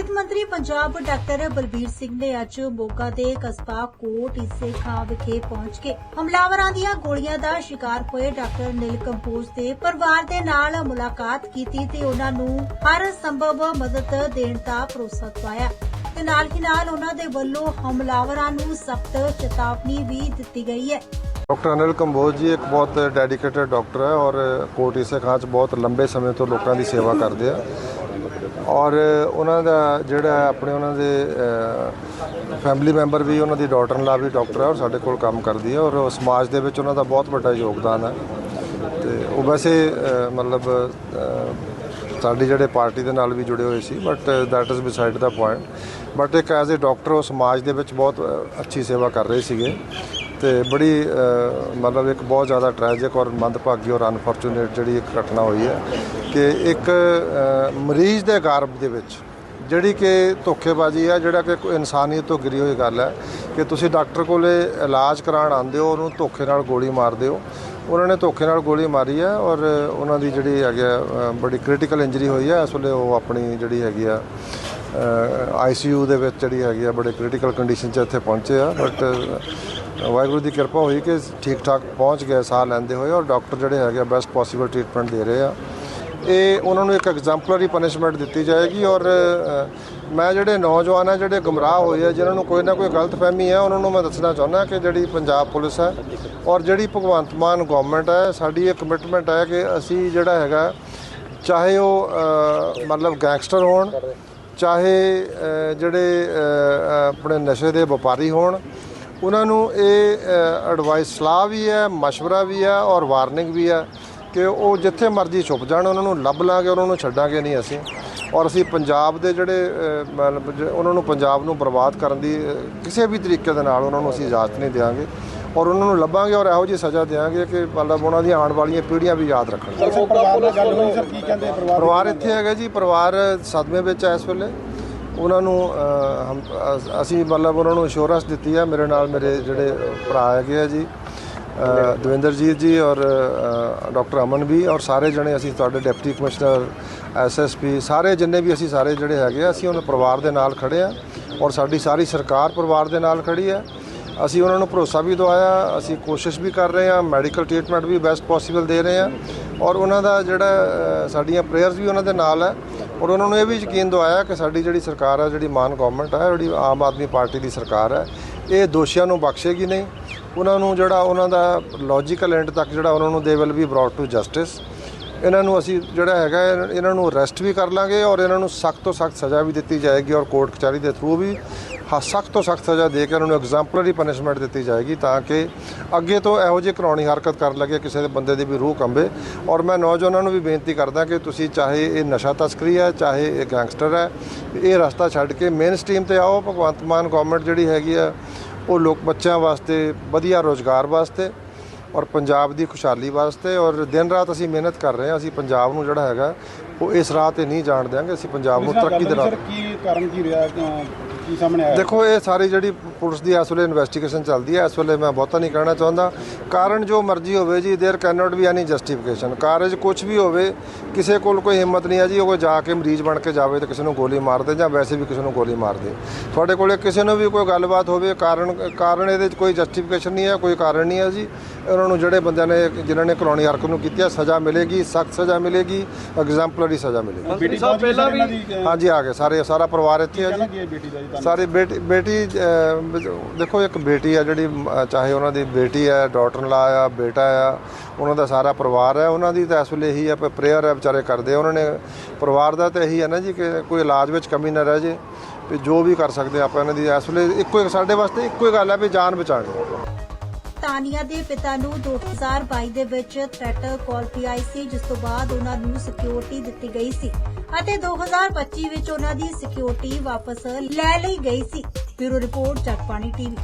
ਸਿਹਤ ਮੰਤਰੀ ਪੰਜਾਬ ਡਾਕਟਰ ਬਲਬੀਰ ਸਿੰਘ ਨੇ ਅੱਜ ਮੋਗਾ ਦੇ ਕਸਬਾ ਕੋਟ ਇਸੇ ਖਾਂ ਵਿਖੇ ਪਹੁੰਚ ਕੇ ਹਮਲਾਵਰਾਂ ਦੀਆਂ ਗੋਲੀਆਂ ਦਾ ਸ਼ਿਕਾਰ ਹੋਏ ਡਾਕਟਰ ਨੀਲ ਕੰਪੋਜ ਦੇ ਪਰਿਵਾਰ ਦੇ ਨਾਲ ਮੁਲਾਕਾਤ ਕੀਤੀ ਤੇ ਉਹਨਾਂ ਨੂੰ ਹਰ ਸੰਭਵ ਮਦਦ ਦੇਣ ਦਾ ਭਰੋਸਾ ਦਵਾਇਆ। ਤੇ ਨਾਲ ਹੀ ਨਾਲ ਉਹਨਾਂ ਦੇ ਵੱਲੋਂ ਹਮਲਾਵਰਾਂ ਨੂੰ ਸਖਤ ਚੇਤਾਵਨੀ ਵੀ ਦਿੱਤੀ ਗਈ ਹੈ। ਡਾਕਟਰ ਅਨਿਲ ਕੰਬੋਜ ਜੀ ਇੱਕ ਬਹੁਤ ਡੈਡੀਕੇਟਡ ਡਾਕਟਰ ਹੈ ਔਰ ਕੋਟ ਇਸੇ ਖਾਂ 'ਚ ਬਹੁਤ ਲੰਬੇ ਸਮੇਂ ਤੋਂ ਲੋਕਾਂ ਦੀ ਸੇਵਾ ਕਰਦੇ ਆ। ਔਰ ਉਹਨਾਂ ਦਾ ਜਿਹੜਾ ਆਪਣੇ ਉਹਨਾਂ ਦੇ ਫੈਮਿਲੀ ਮੈਂਬਰ ਵੀ, ਉਹਨਾਂ ਦੀ ਡਾਟਰ ਨਾਲ ਵੀ ਡਾਕਟਰ ਹੈ ਔਰ ਸਾਡੇ ਕੋਲ ਕੰਮ ਕਰਦੀ ਹੈ ਔਰ ਸਮਾਜ ਦੇ ਵਿੱਚ ਉਹਨਾਂ ਦਾ ਬਹੁਤ ਵੱਡਾ ਯੋਗਦਾਨ ਹੈ ਤੇ ਉਹ ਵੈਸੇ ਮਤਲਬ ਸਾਡੀ ਜਿਹੜੇ ਪਾਰਟੀ ਦੇ ਨਾਲ ਵੀ ਜੁੜੇ ਹੋਏ ਸੀ but that is beside the point but ਇੱਕ ਐਜ਼ ਅ ਡਾਕਟਰ ਉਹ ਸਮਾਜ ਦੇ ਵਿੱਚ ਬਹੁਤ ਅੱਛੀ ਸੇਵਾ ਕਰ ਰਹੇ ਸੀਗੇ। ਤੇ ਬੜੀ ਮਤਲਬ ਇੱਕ ਬਹੁਤ ਜ਼ਿਆਦਾ ਟ੍ਰੈਜਿਕ ਔਰ ਮੰਦਭਾਗੀ ਔਰ ਅਨਫੋਰਚੂਨੇਟ ਜਿਹੜੀ ਇੱਕ ਘਟਨਾ ਹੋਈ ਹੈ ਕਿ ਇੱਕ ਮਰੀਜ਼ ਦੇ ਗਰਭ ਦੇ ਵਿੱਚ ਜਿਹੜੀ ਕਿ ਧੋਖੇਬਾਜ਼ੀ ਹੈ ਜਿਹੜਾ ਕਿ ਕੋਈ ਇਨਸਾਨੀਅਤ ਤੋਂ ਗਿਰੀ ਹੋਈ ਗੱਲ ਹੈ ਕਿ ਤੁਸੀਂ ਡਾਕਟਰ ਕੋਲੇ ਇਲਾਜ ਕਰਾਉਣ ਆਉਂਦੇ ਹੋ ਉਹਨੂੰ ਧੋਖੇ ਨਾਲ ਗੋਲੀ ਮਾਰਦੇ ਹੋ। ਉਹਨਾਂ ਨੇ ਧੋਖੇ ਨਾਲ ਗੋਲੀ ਮਾਰੀ ਹੈ ਔਰ ਉਹਨਾਂ ਦੀ ਜਿਹੜੀ ਹੈਗੀ ਆ, ਬੜੀ ਕ੍ਰਿਟੀਕਲ ਇੰਜਰੀ ਹੋਈ ਹੈ। ਇਸ ਵੇਲੇ ਉਹ ਆਪਣੀ ਜਿਹੜੀ ਹੈਗੀ ਆ ਆਈਸੀਯੂ ਦੇ ਵਿੱਚ ਜਿਹੜੀ ਹੈਗੀ ਆ ਬੜੇ ਕ੍ਰਿਟੀਕਲ ਕੰਡੀਸ਼ਨ 'ਚ ਇੱਥੇ ਪਹੁੰਚੇ ਆ। ਬਟ ਵਾਹਿਗੁਰੂ ਦੀ ਕਿਰਪਾ ਹੋਈ ਕਿ ਠੀਕ ਠਾਕ ਪਹੁੰਚ ਗਏ, ਸਾਹ ਲੈਂਦੇ ਹੋਏ ਔਰ ਡਾਕਟਰ ਜਿਹੜੇ ਹੈਗੇ ਆ ਬੈਸਟ ਪੋਸੀਬਲ ਟ੍ਰੀਟਮੈਂਟ ਦੇ ਰਹੇ ਆ। ਇਹ ਉਹਨਾਂ ਨੂੰ ਇੱਕ ਐਗਜੈਂਪਲਰੀ ਪਨਿਸ਼ਮੈਂਟ ਦਿੱਤੀ ਜਾਏਗੀ ਔਰ ਮੈਂ ਜਿਹੜੇ ਨੌਜਵਾਨ ਆ, ਜਿਹੜੇ ਗੁੰਮਰਾਹ ਹੋਏ ਆ, ਜਿਨ੍ਹਾਂ ਨੂੰ ਕੋਈ ਨਾ ਕੋਈ ਗਲਤਫਹਿਮੀ ਹੈ ਉਹਨਾਂ ਨੂੰ ਮੈਂ ਦੱਸਣਾ ਚਾਹੁੰਦਾ ਕਿ ਜਿਹੜੀ ਪੰਜਾਬ ਪੁਲਿਸ ਹੈ ਔਰ ਜਿਹੜੀ ਭਗਵੰਤ ਮਾਨ ਗਵਰਨਮੈਂਟ ਹੈ, ਸਾਡੀ ਇਹ ਕਮਿਟਮੈਂਟ ਹੈ ਕਿ ਅਸੀਂ ਜਿਹੜਾ ਹੈਗਾ, ਚਾਹੇ ਉਹ ਮਤਲਬ ਗੈਂਗਸਟਰ ਹੋਣ, ਚਾਹੇ ਜਿਹੜੇ ਆਪਣੇ ਨਸ਼ੇ ਦੇ ਵਪਾਰੀ ਹੋਣ ਉਹਨਾਂ ਨੂੰ ਇਹ ਐਡਵਾਈਸ ਸਲਾਹ ਵੀ ਹੈ مشورہ ਵੀ ਹੈ ਔਰ ਵਾਰਨਿੰਗ ਵੀ ਹੈ ਕਿ ਉਹ ਜਿੱਥੇ ਮਰਜ਼ੀ ਛੁਪ ਜਾਣ ਉਹਨਾਂ ਨੂੰ ਲੱਭ ਲਾਂਗੇ ਉਹਨਾਂ ਨੂੰ ਛੱਡਾਂਗੇ ਨਹੀਂ ਅਸੀਂ ਔਰ ਅਸੀਂ ਪੰਜਾਬ ਦੇ ਜਿਹੜੇ ਅ, ਮਤਲਬ ਜ- ਉਹਨਾਂ ਨੂੰ ਪੰਜਾਬ ਨੂੰ ਬਰਬਾਦ ਕਰਨ ਦੀ ਅ, ਕਿਸੇ ਵੀ ਤਰੀਕੇ ਦੇ ਨਾਲ ਉਹਨਾਂ ਨੂੰ ਅਸੀਂ ਇਜਾਜ਼ਤ ਨਹੀਂ ਦੇਵਾਂਗੇ ਔਰ ਉਹਨਾਂ ਨੂੰ ਲੱਭਾਂਗੇ ਔਰ ਇਹੋ ਜਿਹੀ ਸਜ਼ਾ ਦੇਵਾਂਗੇ ਕਿ ਮਤਲਬ ਉਹਨਾਂ ਦੀਆਂ ਆਉਣ ਵਾਲੀਆਂ ਪੀੜ੍ਹੀਆਂ ਵੀ ਯਾਦ ਰੱਖਣ ਸਰ ਪਰਿਵਾਰ ਨਾਲ ਗੱਲ ਹੋਈ ਸਰ ਕੀ ਕਹਿੰਦੇ ਪਰਿਵਾਰ ਪਰਿਵਾਰ ਇੱਥੇ ਹੈਗਾ ਜੀ ਪਰਿਵਾਰ ਸਦਮੇ ਵਿੱਚ ਹੈ ਇਸ ਵੇਲੇ ਉਹਨਾਂ ਨੂੰ ਹਮ ਅਸੀਂ ਮਤਲਬ ਉਹਨਾਂ ਨੂੰ ਇੰਸ਼ੋਰੈਂਸ ਦਿੱਤੀ ਆ ਮੇਰੇ ਨਾਲ ਮੇਰੇ ਜਿਹੜੇ ਭਰਾ ਹੈਗੇ ਆ ਜੀ ਦਵਿੰਦਰਜੀਤ ਜੀ ਔਰ ਅ, ਡਾਕਟਰ ਅਮਨ ਵੀ ਔਰ ਸਾਰੇ ਜਣੇ ਅਸੀਂ ਤੁਹਾਡੇ ਡਿਪਟੀ ਕਮਿਸ਼ਨਰ ਐਸਐਸਪੀ ਸਾਰੇ ਜਿੰਨੇ ਵੀ ਅਸੀਂ ਸਾਰੇ ਜਿਹੜੇ ਹੈਗੇ ਆ ਅਸੀਂ ਉਹਨਾਂ ਪਰਿਵਾਰ ਦੇ ਨਾਲ ਖੜੇ ਆ ਔਰ ਸਾਡੀ ਸਾਰੀ ਸਰਕਾਰ ਪਰਿਵਾਰ ਦੇ ਨਾਲ ਖੜੀ ਹੈ ਅਸੀਂ ਉਹਨਾਂ ਨੂੰ ਭਰੋਸਾ ਵੀ ਦਵਾਇਆ ਅਸੀਂ ਕੋਸ਼ਿਸ਼ ਵੀ ਕਰ ਰਹੇ ਹਾਂ ਮੈਡੀਕਲ ਟ੍ਰੀਟਮੈਂਟ ਵੀ ਬੈਸਟ ਪੋਸੀਬਲ ਦੇ ਰਹੇ ਹਾਂ ਔਰ ਉਹਨਾਂ ਦਾ ਜਿਹੜਾ ਸਾਡੀਆਂ ਪ੍ਰੇਅਰਸ ਵੀ ਉਹਨਾਂ ਦੇ ਨਾਲ ਹੈ ਔਰ ਉਹਨਾਂ ਨੂੰ ਇਹ ਵੀ ਯਕੀਨ ਦਵਾਇਆ ਕਿ ਸਾਡੀ ਜਿਹੜੀ ਸਰਕਾਰ ਹੈ ਜਿਹੜੀ ਮਾਨ ਗਵਰਨਮੈਂਟ ਹੈ ਜਿਹੜੀ ਆਮ ਆਦਮੀ ਪਾਰਟੀ ਦੀ ਸਰਕਾਰ ਹੈ ਇਹ ਦੋਸ਼ੀਆਂ ਨੂੰ ਬਖਸ਼ੇਗੀ ਨਹੀਂ। ਉਹਨਾਂ ਨੂੰ ਜਿਹੜਾ ਉਹਨਾਂ ਦਾ ਲੌਜੀਕਲ ਐਂਡ ਤੱਕ ਜਿਹੜਾ ਉਹਨਾਂ ਨੂੰ they will be brought to justice ਇਹਨਾਂ ਨੂੰ ਅਸੀਂ ਜਿਹੜਾ ਹੈਗਾ, ਇਹਨਾਂ ਨੂੰ ਅਰੈਸਟ ਵੀ ਕਰ ਲਾਂਗੇ ਔਰ ਇਹਨਾਂ ਨੂੰ ਸਖਤ ਤੋਂ ਸਖਤ ਸਜ਼ਾ ਵੀ ਦਿੱਤੀ ਜਾਏਗੀ ਔਰ ਕੋਰਟ ਕਚਹਿਰੀ ਦੇ ਥਰੂ ਵੀ ਸਖਤ ਤੋਂ ਸਖਤ ਸਜ਼ਾ ਦੇ ਕੇ ਉਹਨਾਂ ਨੂੰ ਐਗਜ਼ਾਮਪਲਰੀ ਪਨਿਸ਼ਮੈਂਟ ਦਿੱਤੀ ਜਾਏਗੀ ਤਾਂ ਕਿ ਅੱਗੇ ਤੋਂ ਇਹੋ ਜਿਹੀ ਘਰਾਉਣੀ ਹਰਕਤ ਕਰਨ ਲੱਗੇ ਕਿਸੇ ਦੇ ਬੰਦੇ ਦੀ ਵੀ ਰੂਹ ਕੰਬੇ ਔਰ ਮੈਂ ਨੌਜਵਾਨਾਂ ਨੂੰ ਵੀ ਬੇਨਤੀ ਕਰਦਾ ਕਿ ਤੁਸੀਂ ਚਾਹੇ ਇਹ ਨਸ਼ਾ ਤਸਕਰੀ ਹੈ, ਚਾਹੇ ਇਹ ਗੈਂਗਸਟਰ ਹੈ, ਇਹ ਰਸਤਾ ਛੱਡ ਕੇ ਮੇਨ ਸਟ੍ਰੀਮ ਤੇ ਆਓ, ਭਗਵੰਤ ਮਾਨ ਗਵਰਨਮੈਂਟ ਜਿਹੜੀ ਹੈਗੀ ਆ ਉਹ ਲੋਕ ਬੱਚਿਆਂ ਵਾਸਤੇ, ਵਧੀਆ ਰੋਜ਼ਗਾਰ ਵਾਸਤੇ ਔਰ ਪੰਜਾਬ ਦੀ ਖੁਸ਼ਹਾਲੀ ਵਾਸਤੇ ਔਰ ਦਿਨ ਰਾਤ ਅਸੀਂ ਮਿਹਨਤ ਕਰ ਰਹੇ ਹਾਂ ਅਸੀਂ ਪੰਜਾਬ ਨੂੰ ਜਿਹੜਾ ਹੈਗਾ ਉਹ ਇਸ ਰਾਹ ਤੇ ਨਹੀਂ ਜਾਣ ਦਿਆਂਗੇ ਅਸੀਂ ਪੰਜਾਬ ਨੂੰ ਤਰੱਕੀ ਦੇ ਰਾਹ ਕੀ ਕਾਰਨ ਕੀ ਰਿਹਾ ਕੀ ਸਾਹਮਣੇ ਆਇਆ ਦੇਖੋ ਇਹ ਸਾਰੀ ਜਿਹੜੀ ਪੁਲਿਸ ਦੀ ਇਸ ਵੇਲੇ ਇਨਵੈਸਟੀਗੇਸ਼ਨ ਚੱਲਦੀ ਹੈ ਇਸ ਵੇਲੇ ਮੈਂ ਬਹੁਤਾ ਨਹੀਂ ਕਹਿਣਾ ਚਾਹੁੰਦਾ ਕਾਰਨ ਜੋ ਮਰਜ਼ੀ ਹੋਵੇ ਜੀ there can not be any justification ਕਾਰਜ ਕੁਝ ਵੀ ਹੋਵੇ ਕਿਸੇ ਕੋਲ ਕੋਈ ਹਿੰਮਤ ਨਹੀਂ ਹੈ ਜੀ ਉਹ ਕੋਈ ਜਾ ਕੇ ਮਰੀਜ਼ ਬਣ ਕੇ ਜਾਵੇ ਤੇ ਕਿਸੇ ਨੂੰ ਗੋਲੀ ਮਾਰ ਦੇ ਜਾਂ ਵੈਸੇ ਵੀ ਕਿਸੇ ਨੂੰ ਗੋਲੀ ਮਾਰ ਦੇ ਤੁਹਾਡੇ ਕੋਲੇ ਕਿਸੇ ਨੂੰ ਵੀ ਕੋਈ ਗੱਲਬਾਤ ਹੋਵੇ ਕਾਰਨ ਕਾਰਨ ਇਹਦੇ ਵਿੱਚ ਕੋਈ ਜਸਟੀਫਿਕੇਸ਼ਨ ਨਹੀਂ ਹੈ ਕੋਈ ਕਾਰਨ ਨਹੀਂ ਹੈ ਜੀ ਉਹਨਾਂ ਨੂੰ ਜਿਹੜੇ ਬੰਦਿਆਂ ਨੇ ਜਿਨ੍ਹਾਂ ਨੇ ਕਲੋਨੀ ਹਰਕਤ ਨੂੰ ਕੀਤੀ ਹੈ ਸਜ਼ਾ ਮਿਲੇਗੀ ਸਖਤ ਸਜ਼ਾ ਮਿਲੇਗੀ ਐਗਜ਼ਾਮਪਲਰੀ ਸਜ਼ਾ ਮਿਲੇਗੀ ਬੇਟੀ ਸਾਹਿਬ ਪਹਿਲਾਂ ਵੀ ਹਾਂਜੀ ਆ ਗਏ ਸਾਰੇ ਸਾਰਾ ਪਰਿਵਾਰ ਇੱਥੇ ਹੈ ਜੀ ਸਾਰੀ ਬੇਟੀ ਬੇਟੀ ਦੇਖੋ ਇੱਕ ਬੇਟੀ ਆ ਜਿਹੜੀ ਚਾਹੇ ਉਹਨਾਂ ਦੀ ਬੇਟੀ ਹੈ ਡਾਟਰ ਲਾ ਆ, ਬੇਟਾ ਆ, ਉਹਨਾਂ ਦਾ ਸਾਰਾ ਪਰਿਵਾਰ ਹੈ ਉਹਨਾਂ ਦੀ ਤਾਂ ਇਸ ਵੇਲੇ ਇਹੀ ਆ ਪ੍ਰੇਅਰ ਹੈ ਵਿਚਾਰੇ ਕਰਦੇ ਉਹਨਾਂ ਨੇ ਪਰਿਵਾਰ ਦਾ ਤਾਂ ਇਹੀ ਹੈ ਨਾ ਜੀ ਕਿ ਕੋਈ ਇਲਾਜ ਵਿੱਚ ਕਮੀ ਨਾ ਰਹਿ ਜੇ, ਵੀ ਜੋ ਵੀ ਕਰ ਸਕਦੇ ਆਪਾਂ ਇਹਨਾਂ ਦੀ, ਇਸ ਵੇਲੇ ਇੱਕੋ ਇੱਕ, ਸਾਡੇ ਵਾਸਤੇ ਇੱਕੋ ਹੀ ਗੱਲ ਹੈ ਵੀ ਜਾਨ ਬਚਾਣੀ ਤਾਨੀਆ ਦੇ ਪਿਤਾ ਨੂੰ 2022 ਦੇ ਵਿੱਚ ਥ੍ਰੈਟ ਕਾਲ ਵੀ ਆਈ ਸੀ, ਜਿਸ ਤੋਂ ਬਾਅਦ ਉਹਨਾਂ ਨੂੰ ਸਿਕਿਉਰਿਟੀ ਦਿੱਤੀ ਗਈ ਸੀ ਅਤੇ 2025 ਵਿੱਚ ਉਹਨਾਂ ਦੀ ਸਿਕਿਉਰਿਟੀ ਵਾਪਸ ਲੈ ਲਈ ਗਈ ਸੀ। Bureau report Jagbani TV.